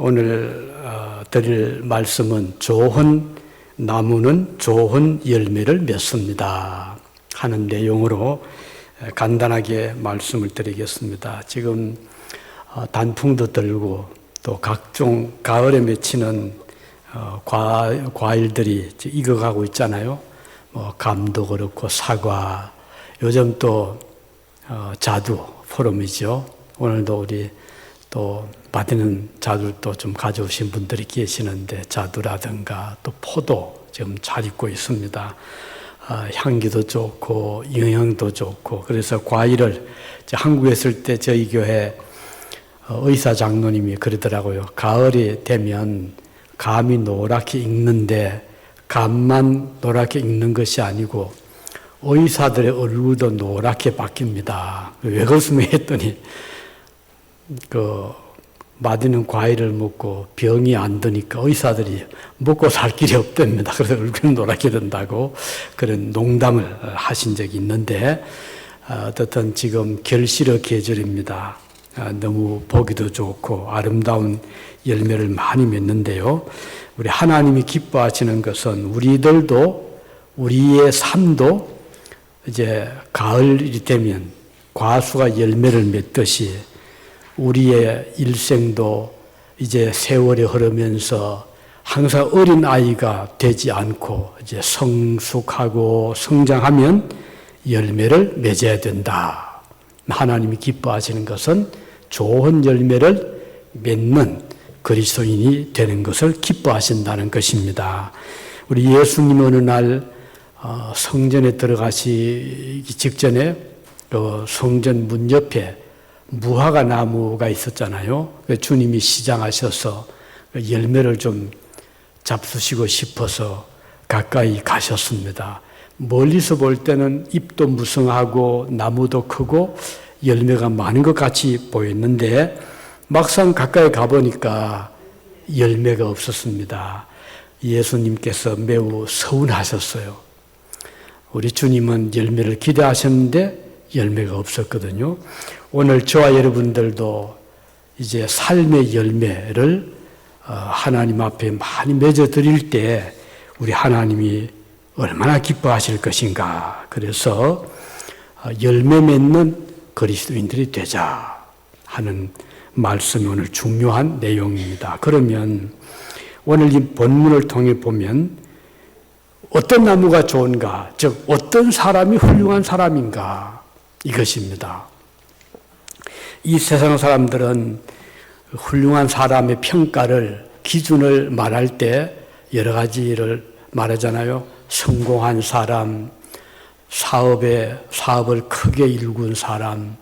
오늘 어, 드릴 말씀은 좋은 나무는 좋은 열매를 맺습니다. 하는 내용으로 간단하게 말씀을 드리겠습니다. 지금 어, 단풍도 들고 또 각종 가을에 맺히는 어, 과, 과일들이 익어가고 있잖아요. 뭐 감도 그렇고 사과, 요즘 또 어, 자두 포럼이죠. 오늘도 우리 또 받는 자두도 좀 가져오신 분들이 계시는데 자두라든가 또 포도 지금 잘 익고 있습니다. 아, 향기도 좋고 영양도 좋고 그래서 과일을 한국에 있을 때 저희 교회 어, 의사 장로님이 그러더라고요. 가을이 되면 감이 노랗게 익는데 감만 노랗게 익는 것이 아니고 의사들의 얼굴도 노랗게 바뀝니다. 왜 그렇습니까? 했더니 그 맞는 과일을 먹고 병이 안 드니까 의사들이 먹고 살 길이 없답니다. 그래서 얼굴이 노랗게 된다고 그런 농담을 하신 적이 있는데 어, 어떻든 지금 결실의 계절입니다. 아, 너무 보기도 좋고 아름다운 열매를 많이 맺는데요. 우리 하나님이 기뻐하시는 것은 우리들도 우리의 삶도 이제 가을이 되면 과수가 열매를 맺듯이 우리의 일생도 이제 세월이 흐르면서 항상 어린 아이가 되지 않고 이제 성숙하고 성장하면 열매를 맺어야 된다. 하나님이 기뻐하시는 것은 좋은 열매를 맺는 그리스도인이 되는 것을 기뻐하신다는 것입니다. 우리 예수님 어느 날 어, 성전에 들어가시기 직전에 그 성전 문 옆에 무화과 나무가 있었잖아요. 그 주님이 시장하셔서 그 열매를 좀 잡수시고 싶어서 가까이 가셨습니다. 멀리서 볼 때는 잎도 무성하고 나무도 크고 열매가 많은 것 같이 보였는데 막상 가까이 가보니까 열매가 없었습니다. 예수님께서 매우 서운하셨어요. 우리 주님은 열매를 기대하셨는데 열매가 없었거든요. 오늘 저와 여러분들도 이제 삶의 열매를 어, 하나님 앞에 많이 맺어 드릴 때 우리 하나님이 얼마나 기뻐하실 것인가. 그래서 어, 열매 맺는 그리스도인들이 되자 하는 말씀이 오늘 중요한 내용입니다. 그러면 오늘 이 본문을 통해 보면 어떤 나무가 좋은가, 즉 어떤 사람이 훌륭한 사람인가 이것입니다. 이 세상 사람들은 훌륭한 사람의 평가를 기준을 말할 때 여러 가지를 말하잖아요. 성공한 사람, 사업에 사업을 크게 일군 사람,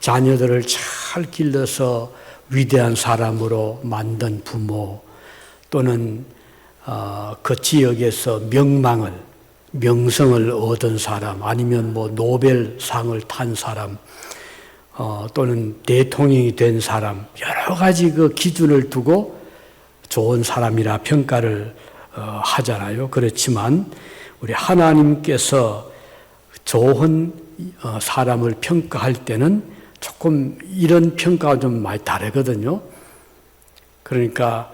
자녀들을 잘 길러서 위대한 사람으로 만든 부모, 또는 어, 그 지역에서 명망을 명성을 얻은 사람, 아니면 뭐 노벨상을 탄 사람, 어, 또는 대통령이 된 사람, 여러 가지 그 기준을 두고 좋은 사람이라 평가를 어, 하잖아요. 그렇지만 우리 하나님께서 좋은 어, 사람을 평가할 때는 조금 이런 평가가 좀 많이 다르거든요. 그러니까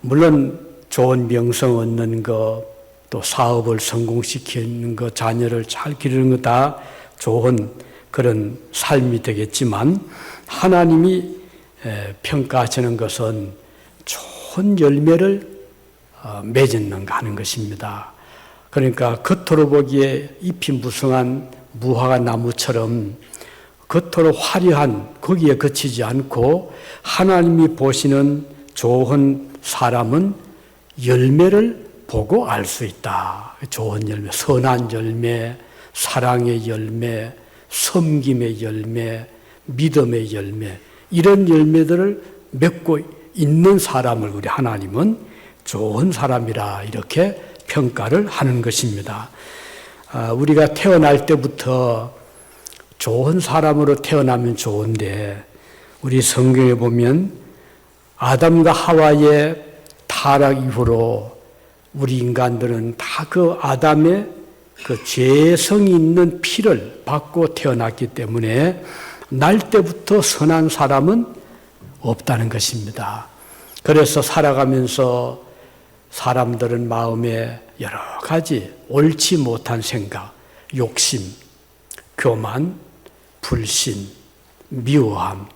물론 좋은 명성 얻는 거, 또 사업을 성공시키는 거, 자녀를 잘 기르는 거다 좋은 그런 삶이 되겠지만 하나님이 평가하시는 것은 좋은 열매를 어, 맺는가 하는 것입니다. 그러니까 겉으로 보기에 잎이 무성한 무화과 나무처럼 겉으로 화려한 거기에 그치지 않고 하나님이 보시는 좋은 사람은 열매를 보고 알 수 있다. 좋은 열매, 선한 열매, 사랑의 열매, 섬김의 열매, 믿음의 열매, 이런 열매들을 맺고 있는 사람을 우리 하나님은 좋은 사람이라 이렇게 평가를 하는 것입니다. 아, 우리가 태어날 때부터 좋은 사람으로 태어나면 좋은데 우리 성경에 보면 아담과 하와의 타락 이후로 우리 인간들은 다 그 아담의 그 죄성이 있는 피를 받고 태어났기 때문에 날 때부터 선한 사람은 없다는 것입니다. 그래서 살아가면서 사람들은 마음에 여러 가지 옳지 못한 생각, 욕심, 교만, 불신, 미워함,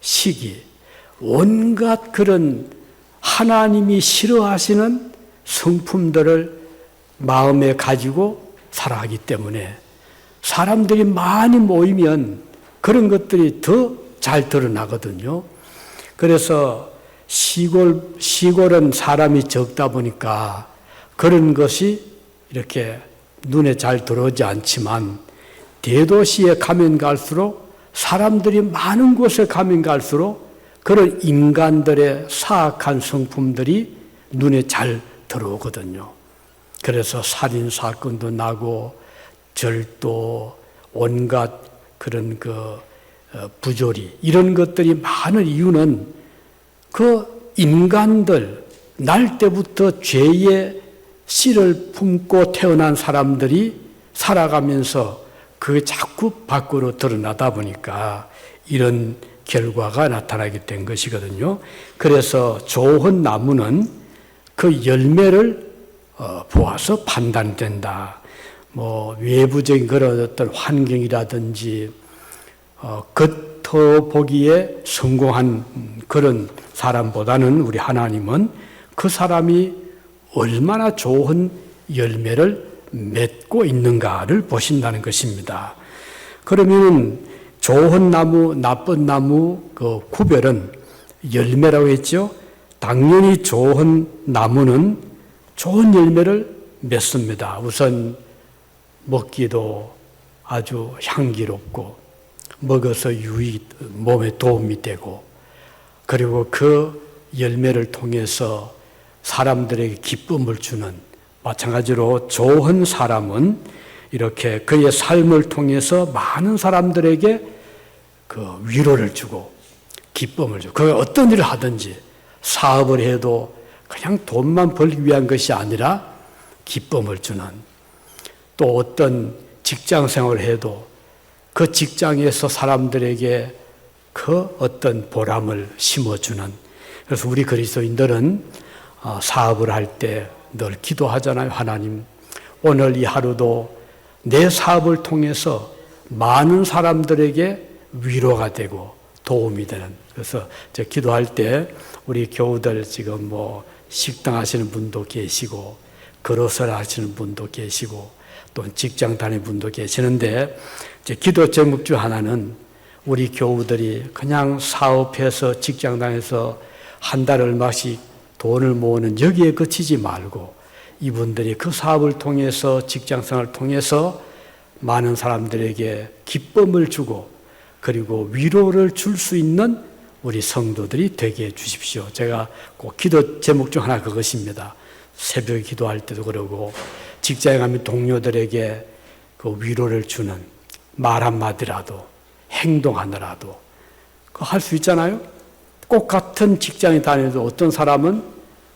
시기, 온갖 그런 하나님이 싫어하시는 성품들을 마음에 가지고 살아가기 때문에 사람들이 많이 모이면 그런 것들이 더 잘 드러나거든요. 그래서 시골, 시골은 사람이 적다 보니까 그런 것이 이렇게 눈에 잘 들어오지 않지만 대도시에 가면 갈수록 사람들이 많은 곳에 가면 갈수록 그런 인간들의 사악한 성품들이 눈에 잘 들어오거든요. 그래서 살인 사건도 나고 절도 온갖 그런 그 어, 부조리 이런 것들이 많은 이유는 그 인간들 날 때부터 죄의 씨를 품고 태어난 사람들이 살아가면서 그 자꾸 밖으로 드러나다 보니까 이런 결과가 나타나게 된 것이거든요. 그래서 좋은 나무는 그 열매를 어, 보아서 판단된다. 뭐 외부적인 그런 어떤 환경이라든지 어, 겉으로 보기에 성공한 그런 사람보다는 우리 하나님은 그 사람이 얼마나 좋은 열매를 맺고 있는가를 보신다는 것입니다. 그러면 좋은 나무, 나쁜 나무 그 구별은 열매라고 했죠. 당연히 좋은 나무는 좋은 열매를 맺습니다. 우선 먹기도 아주 향기롭고 먹어서 유익, 몸에 도움이 되고 그리고 그 열매를 통해서 사람들에게 기쁨을 주는 마찬가지로 좋은 사람은 이렇게 그의 삶을 통해서 많은 사람들에게 그 위로를 주고 기쁨을 주고 그 어떤 일을 하든지 사업을 해도 그냥 돈만 벌기 위한 것이 아니라 기쁨을 주는 또 어떤 직장 생활을 해도 그 직장에서 사람들에게 그 어떤 보람을 심어주는 그래서 우리 그리스도인들은 어, 사업을 할 때 늘 기도하잖아요. 하나님, 오늘 이 하루도 내 사업을 통해서 많은 사람들에게 위로가 되고 도움이 되는. 그래서 저 기도할 때 우리 교우들 지금 뭐 식당 하시는 분도 계시고 그릇을 하시는 분도 계시고 또 직장 다니는 분도 계시는데 이제 기도 제목 중 하나는 우리 교우들이 그냥 사업해서 직장 다녀서 한 달 얼마씩 돈을 모으는 여기에 그치지 말고 이분들이 그 사업을 통해서 직장 생활을 통해서 많은 사람들에게 기쁨을 주고 그리고 위로를 줄 수 있는 우리 성도들이 되게 해 주십시오. 제가 꼭 기도 제목 중 하나 그것입니다. 새벽 기도할 때도 그러고 직장에 가면 동료들에게 그 위로를 주는 말 한마디라도 행동하느라도 그 할 수 있잖아요. 꼭 같은 직장에 다녀도 어떤 사람은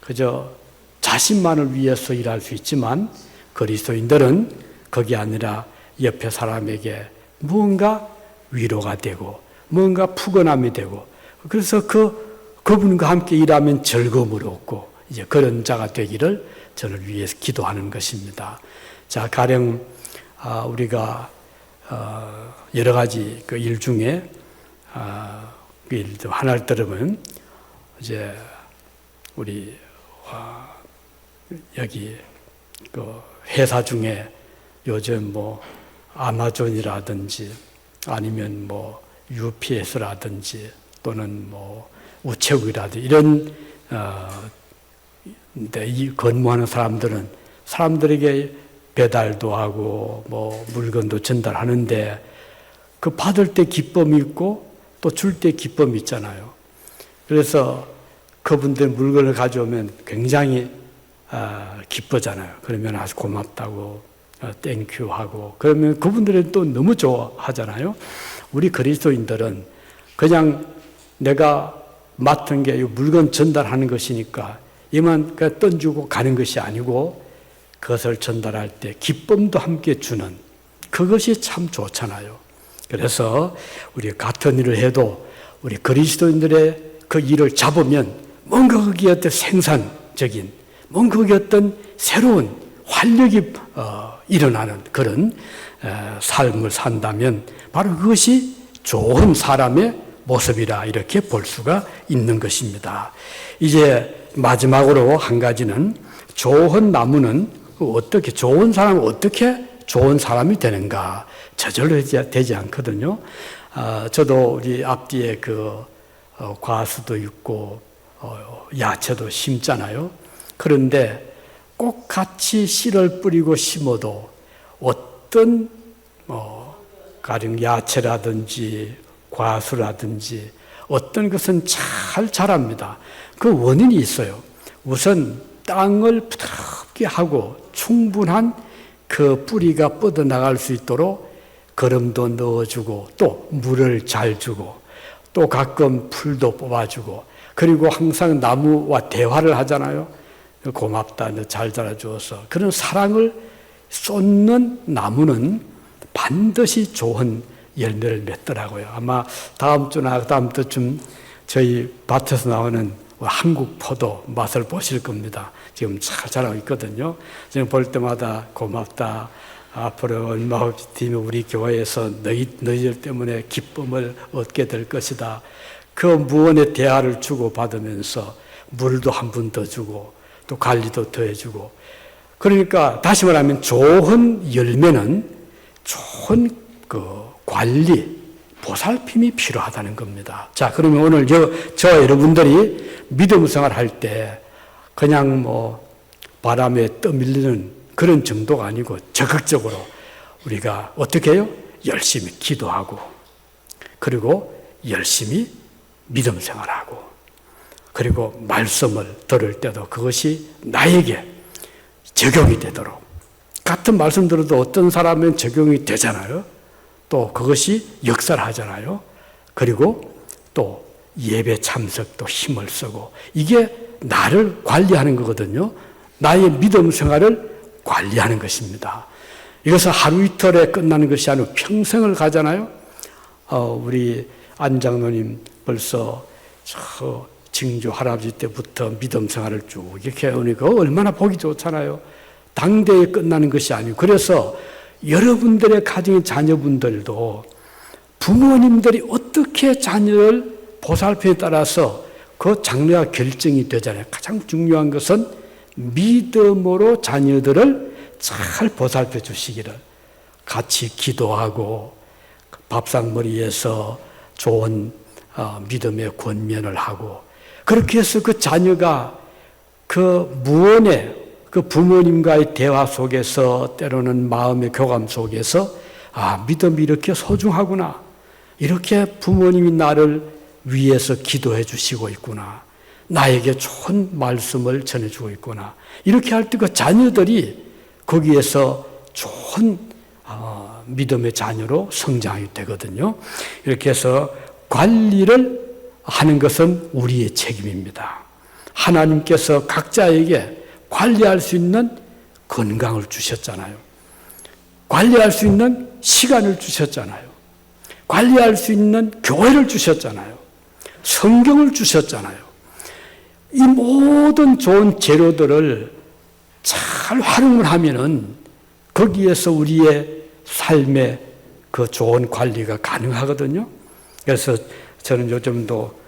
그저 자신만을 위해서 일할 수 있지만 그리스도인들은 그게 아니라 옆에 사람에게 무언가 위로가 되고 뭔가 푸근함이 되고 그래서 그 그분과 함께 일하면 즐거움을 얻고 이제 그런 자가 되기를 저를 위해서 기도하는 것입니다. 자 가령 아, 우리가 어, 여러 가지 그 일 중에 아, 그 하나를 들으면 이제 우리 여기 그 회사 중에 요즘 뭐 아마존이라든지 아니면 뭐 UPS라든지 또는 뭐 우체국이라든지 이런 어, 이 근무하는 사람들은 사람들에게 배달도 하고 뭐 물건도 전달하는데 그 받을 때 기쁨이 있고 또 줄 때 기쁨이 있잖아요. 그래서 그분들 물건을 가져오면 굉장히 아, 기뻐잖아요. 그러면 아주 고맙다고 땡큐 어, 하고 그러면 그분들은 또 너무 좋아하잖아요. 우리 그리스도인들은 그냥 내가 맡은 게 물건 전달하는 것이니까 이만 던지고 가는 것이 아니고 그것을 전달할 때 기쁨도 함께 주는 그것이 참 좋잖아요. 그래서 우리 같은 일을 해도 우리 그리스도인들의 그 일을 잡으면 뭔가 거기에 어떤 생산적인, 뭔가 거기에 어떤 새로운 활력이 어, 일어나는 그런 어, 삶을 산다면 바로 그것이 좋은 사람의 모습이라 이렇게 볼 수가 있는 것입니다. 이제 마지막으로 한 가지는 좋은 나무는 어떻게 좋은 사람은 어떻게 좋은 사람이 되는가 저절로 되지, 않거든요. 아, 저도 우리 앞뒤에 그 어, 과수도 있고 어, 야채도 심잖아요. 그런데 꼭 같이 씨를 뿌리고 심어도 어떤 뭐 가령 야채라든지 과수라든지 어떤 것은 잘 자랍니다. 그 원인이 있어요. 우선 땅을 부드럽게 하고 충분한 그 뿌리가 뻗어나갈 수 있도록 거름도 넣어주고 또 물을 잘 주고 또 가끔 풀도 뽑아주고 그리고 항상 나무와 대화를 하잖아요. 고맙다, 너잘 자라주어서. 그런 사랑을 쏟는 나무는 반드시 좋은 열매를 맺더라고요. 아마 다음 주나 다음 주쯤 저희 밭에서 나오는 한국 포도 맛을 보실 겁니다. 지금 잘 자라고 있거든요. 지금 볼 때마다 고맙다. 앞으로 얼마 없이 뒤면 우리 교회에서 너희, 너희들 때문에 기쁨을 얻게 될 것이다. 그 무언의 대화를 주고받으면서 물도 한번더 주고 또 관리도 더 해주고 그러니까 다시 말하면 좋은 열매는 좋은 그 관리, 보살핌이 필요하다는 겁니다. 자, 그러면 오늘 저, 저 여러분들이 믿음 생활 할 때 그냥 뭐 바람에 떠밀리는 그런 정도가 아니고 적극적으로 우리가 어떻게 해요? 열심히 기도하고 그리고 열심히 믿음 생활하고 그리고 말씀을 들을 때도 그것이 나에게 적용이 되도록 같은 말씀 들어도 어떤 사람은 적용이 되잖아요. 또 그것이 역사를 하잖아요. 그리고 또 예배 참석도 힘을 쓰고 이게 나를 관리하는 거거든요. 나의 믿음 생활을 관리하는 것입니다. 이것은 하루 이틀에 끝나는 것이 아니고 평생을 가잖아요. 어, 우리 안 장로님 벌써 저 증조 할아버지 때부터 믿음 생활을 쭉 이렇게 해오니까 얼마나 보기 좋잖아요. 당대에 끝나는 것이 아니고 그래서 여러분들의 가정의 자녀분들도 부모님들이 어떻게 자녀를 보살펴에 따라서 그 장래가 결정이 되잖아요. 가장 중요한 것은 믿음으로 자녀들을 잘 보살펴 주시기를 같이 기도하고 밥상머리에서 좋은 어, 믿음의 권면을 하고 그렇게 해서 그 자녀가 그 무언의 그 부모님과의 대화 속에서 때로는 마음의 교감 속에서 아, 믿음이 이렇게 소중하구나. 이렇게 부모님이 나를 위해서 기도해 주시고 있구나. 나에게 좋은 말씀을 전해주고 있구나. 이렇게 할 때 그 자녀들이 거기에서 좋은 어, 믿음의 자녀로 성장이 되거든요. 이렇게 해서 관리를 하는 것은 우리의 책임입니다. 하나님께서 각자에게 관리할 수 있는 건강을 주셨잖아요. 관리할 수 있는 시간을 주셨잖아요. 관리할 수 있는 교회를 주셨잖아요. 성경을 주셨잖아요. 이 모든 좋은 재료들을 잘 활용을 하면은 거기에서 우리의 삶의 그 좋은 관리가 가능하거든요. 그래서 저는 요즘도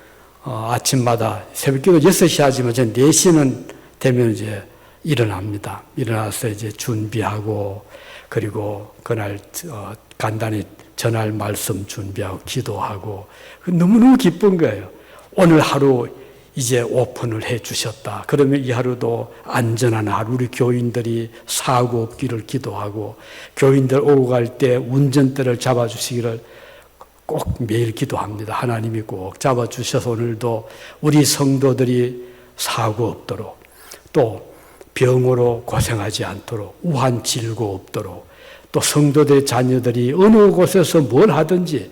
어, 아침마다 새벽기도 6시 하지만 저는 4시는 되면 이제 일어납니다. 일어나서 이제 준비하고 그리고 그날 어, 간단히 전할 말씀 준비하고 기도하고 너무너무 기쁜 거예요. 오늘 하루 이제 오픈을 해 주셨다. 그러면 이 하루도 안전한 하루 우리 교인들이 사고 없기를 기도하고 교인들 오고 갈 때 운전대를 잡아 주시기를 꼭 매일 기도합니다. 하나님이 꼭 잡아 주셔서 오늘도 우리 성도들이 사고 없도록 또 병으로 고생하지 않도록 우한 질고 없도록 또 성도들의 자녀들이 어느 곳에서 뭘 하든지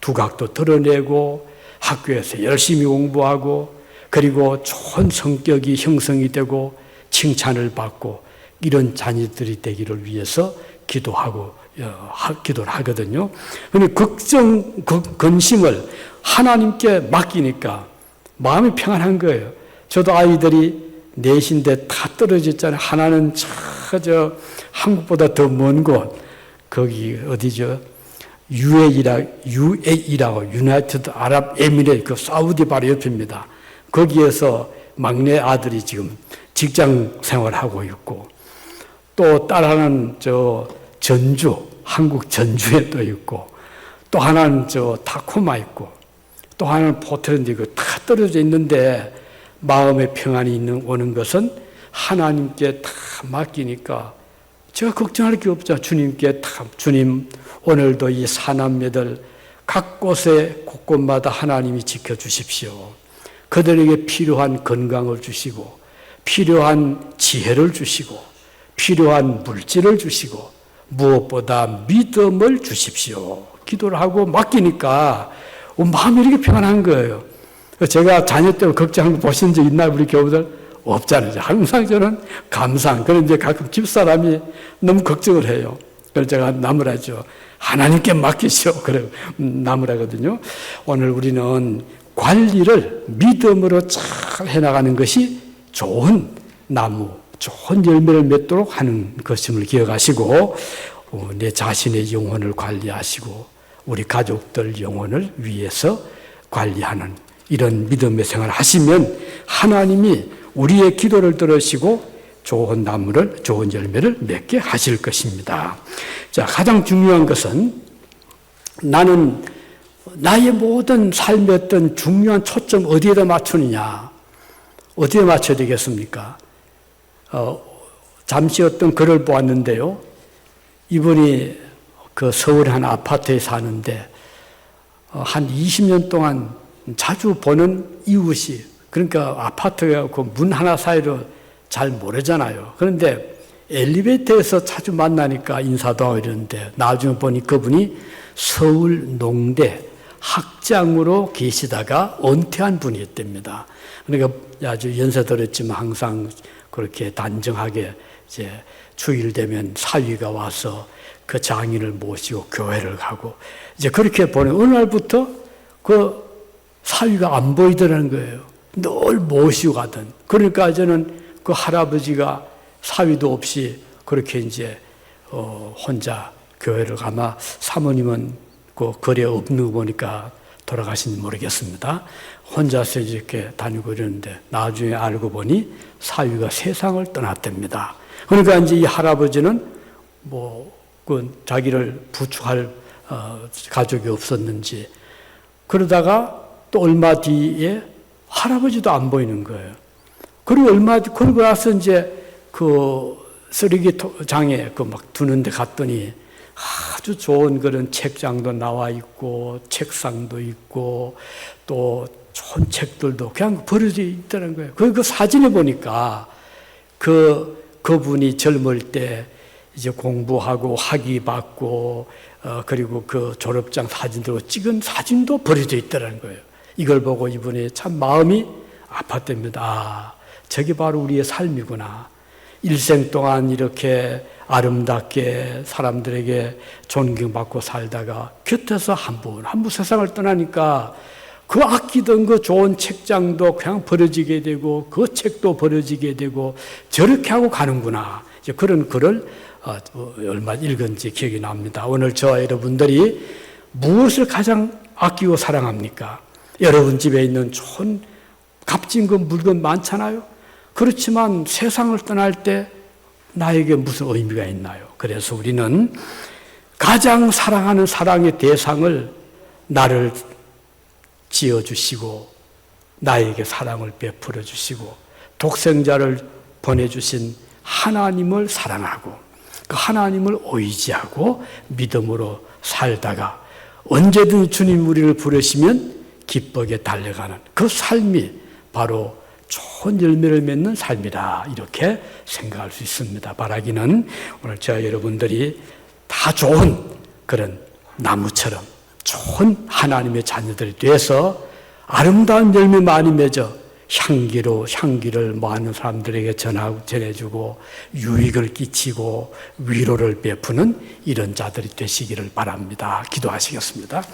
두각도 드러내고 학교에서 열심히 공부하고 그리고 좋은 성격이 형성이 되고 칭찬을 받고 이런 자녀들이 되기를 위해서 기도하고 어, 기도를 하거든요. 그런데 걱정, 근심을 하나님께 맡기니까 마음이 평안한 거예요. 저도 아이들이 넷인데 다 떨어졌잖아요. 하나는 저저 한국보다 더 먼 곳 거기 어디죠? UAE라 UAE라고 유나이티드 아랍 에미레이트 그 사우디 바로 옆입니다. 거기에서 막내 아들이 지금 직장 생활하고 있고 또 딸 하나는 저 전주 한국 전주에 또 있고 또 하나는 저 타코마 있고 또 하나는 포트랜드 있고 다 떨어져 있는데 마음의 평안이 있는 오는 것은 하나님께 다 맡기니까 제가 걱정할 게 없죠. 주님께 다 주님 오늘도 이 사남매들 각 곳에 곳곳마다 하나님이 지켜 주십시오. 그들에게 필요한 건강을 주시고 필요한 지혜를 주시고 필요한 물질을 주시고 무엇보다 믿음을 주십시오. 기도를 하고 맡기니까 마음이 이렇게 평안한 거예요. 제가 자녀 때 걱정한 거 보신 적 있나요? 우리 교우들? 없잖아요. 항상 저는 감상. 그런데 가끔 집사람이 너무 걱정을 해요. 그래서 제가 나무라죠. 하나님께 맡기시오. 그래, 나무라거든요. 오늘 우리는 관리를 믿음으로 잘 해나가는 것이 좋은 나무, 좋은 열매를 맺도록 하는 것임을 기억하시고, 어, 내 자신의 영혼을 관리하시고, 우리 가족들 영혼을 위해서 관리하는 이런 믿음의 생활을 하시면 하나님이 우리의 기도를 들으시고 좋은 나무를, 좋은 열매를 맺게 하실 것입니다. 자, 가장 중요한 것은 나는 나의 모든 삶의 어떤 중요한 초점 어디에다 맞추느냐? 어디에 맞춰야 되겠습니까? 어, 잠시 어떤 글을 보았는데요. 이분이 그 서울 한 아파트에 사는데 어, 한 20년 동안 자주 보는 이웃이 그러니까 아파트가 그 문 하나 사이로 잘 모르잖아요. 그런데 엘리베이터에서 자주 만나니까 인사도 하고 이러는데 나중에 보니 그분이 서울 농대 학장으로 계시다가 은퇴한 분이었답니다. 그러니까 아주 연세 들었지만 항상 그렇게 단정하게 이제 주일 되면 사위가 와서 그 장인을 모시고 교회를 가고 이제 그렇게 보내 어느 날부터 그 사위가 안 보이더라는 거예요. 늘 모시고 가던. 그러니까 저는 그 할아버지가 사위도 없이 그렇게 이제 어 혼자 교회를 가마 사모님은 그 거리에 없는 거 보니까 돌아가신지 모르겠습니다. 혼자서 이렇게 다니고 이러는데 나중에 알고 보니 사위가 세상을 떠났답니다. 그러니까 이제 이 할아버지는 뭐 그 자기를 부축할 어, 가족이 없었는지 그러다가 또 얼마 뒤에 할아버지도 안 보이는 거예요. 그리고 얼마 그러고 나서 이제 그 쓰레기장에 그 막 두는데 갔더니 아주 좋은 그런 책장도 나와 있고 책상도 있고 또 좋은 책들도 그냥 버려져 있다는 거예요. 그, 그 사진에 보니까 그 그분이 젊을 때 이제 공부하고 학위 받고 어, 그리고 그 졸업장 사진도 찍은 사진도 버려져 있다는 거예요. 이걸 보고 이분이 참 마음이 아팠답니다. 아, 저게 바로 우리의 삶이구나. 일생 동안 이렇게 아름답게 사람들에게 존경받고 살다가 곁에서 한 분, 한 분 세상을 떠나니까 그 아끼던 그 좋은 책장도 그냥 버려지게 되고 그 책도 버려지게 되고 저렇게 하고 가는구나. 이제 그런 글을 어, 얼마 읽은지 기억이 납니다. 오늘 저 여러분들이 무엇을 가장 아끼고 사랑합니까? 여러분 집에 있는 좋은 값진 그 물건 많잖아요. 그렇지만 세상을 떠날 때 나에게 무슨 의미가 있나요? 그래서 우리는 가장 사랑하는 사랑의 대상을 나를 지어주시고 나에게 사랑을 베풀어 주시고 독생자를 보내주신 하나님을 사랑하고 그 하나님을 의지하고 믿음으로 살다가 언제든 주님 우리를 부르시면 기쁘게 달려가는 그 삶이 바로 좋은 열매를 맺는 삶이다. 이렇게 생각할 수 있습니다. 바라기는 오늘 저 여러분들이 다 좋은 그런 나무처럼 좋은 하나님의 자녀들이 돼서 아름다운 열매 많이 맺어 향기로 향기를 많은 사람들에게 전하고 전해주고 유익을 끼치고 위로를 베푸는 이런 자들이 되시기를 바랍니다. 기도하시겠습니다.